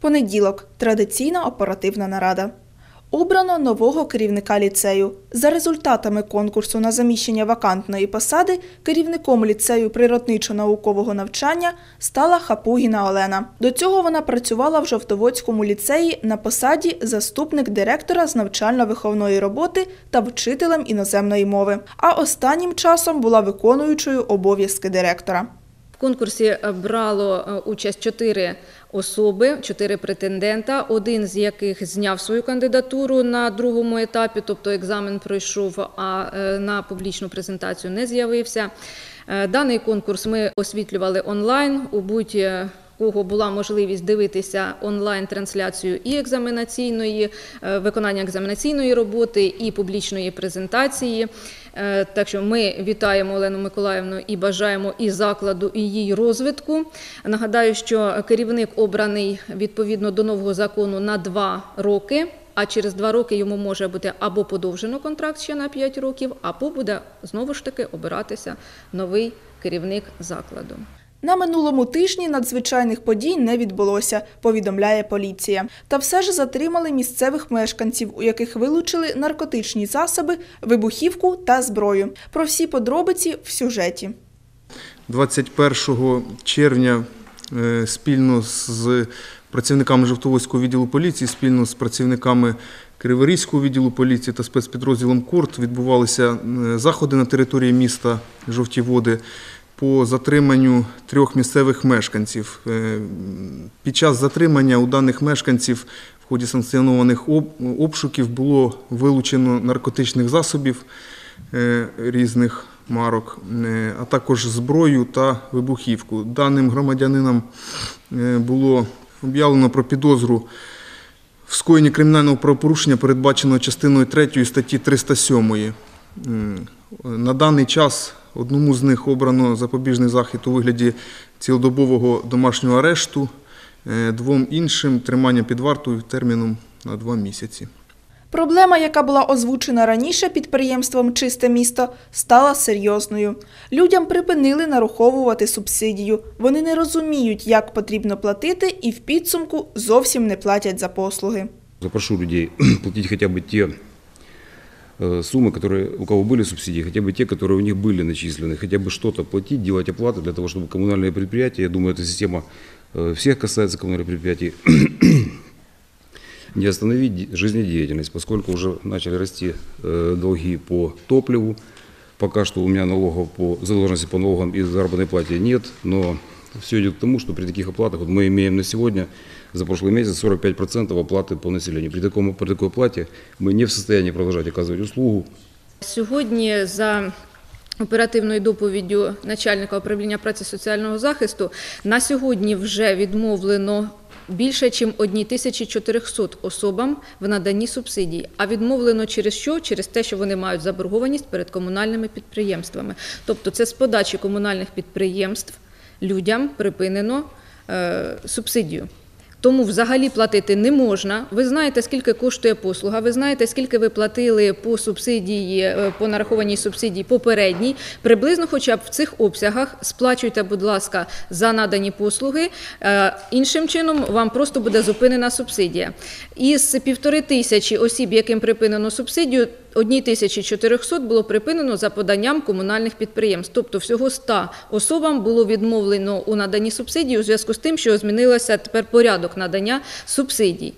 Понеділок традиційна оперативна нарада. Обрано нового керівника ліцею. За результатами конкурсу на заміщення вакантної посади керівником ліцею природничо-наукового навчання стала Хапугіна Олена. До цього вона працювала в Жовтоводському ліцеї на посаді заступник директора з навчально-виховної роботи та вчителем іноземної мови. А останнім часом була виконуючою обов'язки директора. В конкурсі брало е, участь чотири особи, чотири претендента, один з яких зняв свою кандидатуру на другому етапі, тобто екзамен пройшов, а е, на публічну презентацію не з'явився. Е, Даний конкурс ми освітлювали онлайн у будь кого була можливість дивитися онлайн-трансляцію і екзаменаційної, е, виконання екзаменаційної роботи, і публічної презентації. Е, Так що ми вітаємо Олену Миколаївну і бажаємо і закладу, і її розвитку. Нагадаю, що керівник обраний відповідно до нового закону на два роки. А через два роки йому може бути або подовжено контракт ще на 5 років, або буде знову ж таки обиратися новий керівник закладу. На минулому тижні надзвичайних подій не відбулося, повідомляє поліція. Та все ж затримали місцевих мешканців, у яких вилучили наркотичні засоби, вибухівку та зброю. Про всі подробиці в сюжеті. 21 червня е, спільно з працівниками Жовтоводського відділу поліції, спільно з працівниками Криворізького відділу поліції та спецпідрозділом КУРТ відбувалися е, заходи на території міста Жовті Води по затриманню трьох місцевих мешканців. Е, Під час затримання у даних мешканців в ході санкціонованих обшуків було вилучено наркотичних засобів е, різних марок, е, а також зброю та вибухівку. Даним громадянинам було об'явлено про підозру в скоєнні кримінального правопорушення, передбаченого частиною 3 статті 307. На даний час одному з них обрано запобіжний захід у вигляді цілодобового домашнього арешту, е, двом іншим тримання під вартою терміном на два місяці. Проблема, яка була озвучена раніше підприємством Чисте місто, стала серйозною. Людям припинили нараховувати субсидію. Вони не розуміють, як потрібно платити, і в підсумку зовсім не платять за послуги. Запрошу людей платить хотя бы те э, суммы, которые, у кого были субсидии, хотя бы те, которые у них были начислены, хотя бы что-то платить, делать оплаты для того, чтобы коммунальные предприятия, я думаю, эта система э, всех касается коммунальных предприятий, не остановить де- жизнедеятельность, поскольку уже начали расти э, долги по топливу. Пока что у меня налогов по задолженности по налогам и заработной плате нет, но все идет к тому, что при таких оплатах, вот мы имеем на сегодня за прошлый месяц 45% оплаты по населению. При, таком, при такой оплате мы не в состоянии продолжать оказывать услугу, Сьогодні за оперативною доповіддю начальника управління праці і соціального захисту на сьогодні вже відмовлено більше, ніж 1400 особам в наданні субсидій. А відмовлено через що? Через те, що вони мають заборгованість перед комунальними підприємствами. Тобто це з подачі комунальних підприємств людям припинено е, субсидію. Тому взагалі платити не можна. Ви знаєте, скільки коштує послуга, ви знаєте, скільки ви платили по субсидії, е, по нарахованій субсидії попередній. Приблизно, хоча б в цих обсягах, сплачуйте, будь ласка, за надані послуги. Е, Іншим чином вам просто буде зупинена субсидія. Із півтори тисячі осіб, яким припинено субсидію, 1400 було припинено за поданням комунальних підприємств. Тобто всього 100 особам було відмовлено у наданні субсидій у зв'язку з тим, що змінилося тепер порядок надання субсидій.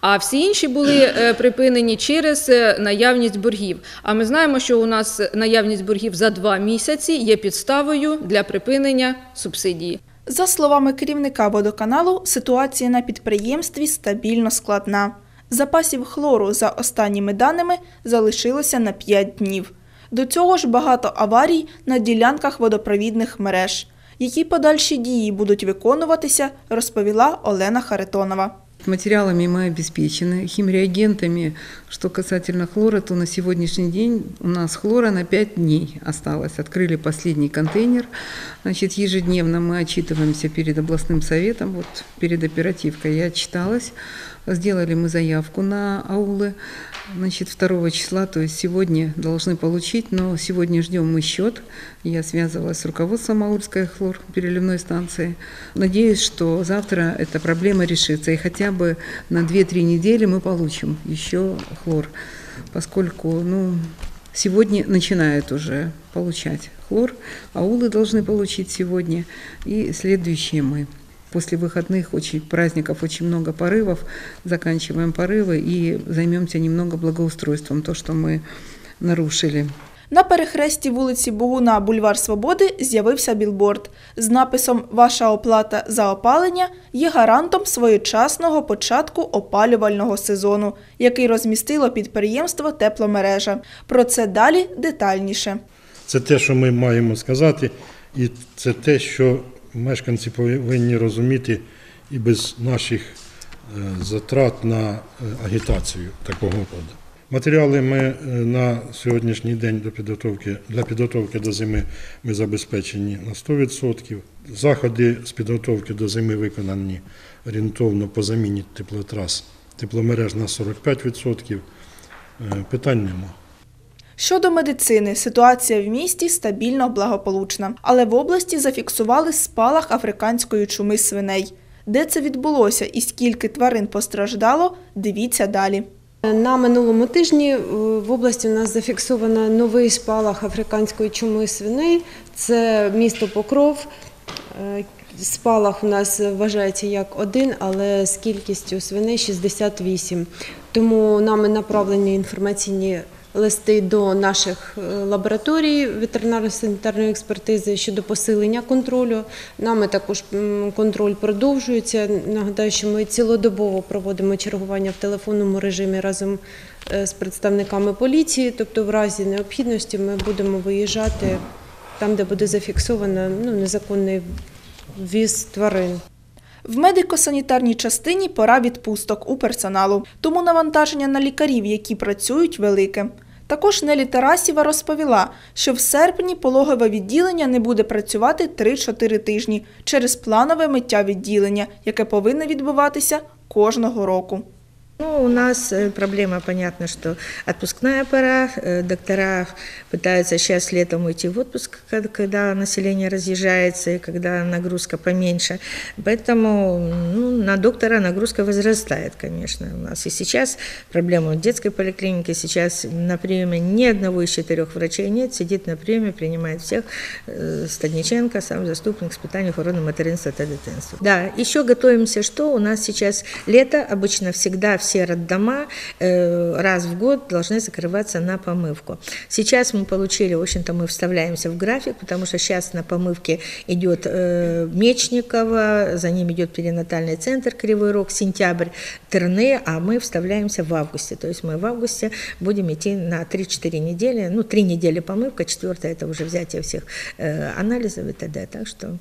А всі інші були е, припинені через е, наявність боргів. А ми знаємо, що у нас наявність боргів за два місяці є підставою для припинення субсидії. За словами керівника водоканалу, ситуація на підприємстві стабільно складна. Запасів хлору, за останніми даними, залишилося на 5 днів. До цього ж багато аварій на ділянках водопровідних мереж. Які подальші дії будуть виконуватися, розповіла Олена Харитонова. Материалами мы обеспечены, химреагентами. Что касательно хлора, то на сегодняшний день у нас хлора на 5 дней осталось. Открыли последний контейнер. Значит, ежедневно мы отчитываемся перед областным советом. Вот перед оперативкой я отчиталась. Сделали мы заявку на аулы, значит, 2 числа, то есть сегодня должны получить, но сегодня ждем мы счет. Я связывалась с руководством Аульской хлор переливной станции. Надеюсь, что завтра эта проблема решится, и хотя бы на 2-3 недели мы получим еще хлор, поскольку, ну, Сегодня начинают уже получать хлор, аулы должны получить сегодня и следующие мы. После выходных очень, праздников очень много порывов, заканчиваем порывы и займемся немного благоустройством, то, что мы нарушили. На перехресті вулиці Богуна, бульвар Свободи з'явився білборд з написом Ваша оплата за опалення є гарантом своєчасного початку опалювального сезону, який розмістило підприємство Тепломережа. Про це далі детальніше. Це те, що ми маємо сказати, і це те, що мешканці повинні розуміти і без наших е, затрат на е, агітацію такого роду. Матеріали ми е, на сьогоднішній день до підготовки, для підготовки до зими ми забезпечені на 100%. Заходи з підготовки до зими виконані орієнтовно по заміні теплотрас тепломереж на 45%. Е, Питань нема. Щодо медицини, ситуація в місті стабільно благополучна, але в області зафіксували спалах африканської чуми свиней. Де це відбулося і скільки тварин постраждало, дивіться далі. На минулому тижні е, в області у нас зафіксовано новий спалах африканської чуми свиней. Це місто Покров. Е, Спалах у нас вважається як один, але з кількістю свиней 68. Тому нами направлені інформаційні листи до наших е, лабораторій ветеринарно-санітарної експертизи щодо посилення контролю. Нами також контроль продовжується. Нагадаю, що ми цілодобово проводимо чергування в телефонному режимі разом е, з представниками поліції. Тобто, в разі необхідності ми будемо виїжджати там, де буде зафіксовано ну, незаконний ввіз тварин. В медико-санітарній частині пора відпусток у персоналу, тому навантаження на лікарів, які працюють, велике. Також Нелі Тарасєва розповіла, що в серпні пологове відділення не буде працювати 3-4 тижні через планове миття відділення, яке повинно відбуватися кожного року. Ну, у нас э, проблема, понятно, что отпускная пора. Э, Доктора пытаются сейчас летом уйти в отпуск, когда население разъезжается и когда нагрузка поменьше. Поэтому ну, на доктора нагрузка возрастает, конечно. У нас и сейчас проблема в детской поликлинике. Сейчас на приеме ни одного из четырех врачей нет. Сидит на приеме, принимает всех. Э, Стадниченко, сам заступник с питания охраны материнства дитинства. Да, еще готовимся, что у нас сейчас лето, обычно всегда все роддома э, раз в год должны закрываться на помывку. Сейчас мы получили, в общем-то, мы вставляемся в график, потому что сейчас на помывке идет э, Мечникова, за ним идет перинатальный центр Кривой Рог, сентябрь, Терне, а мы вставляемся в августе. То есть мы в августе будем идти на 3-4 недели, ну, 3 недели помывка, четвертая это уже взятие всех э, анализов и т.д. Так что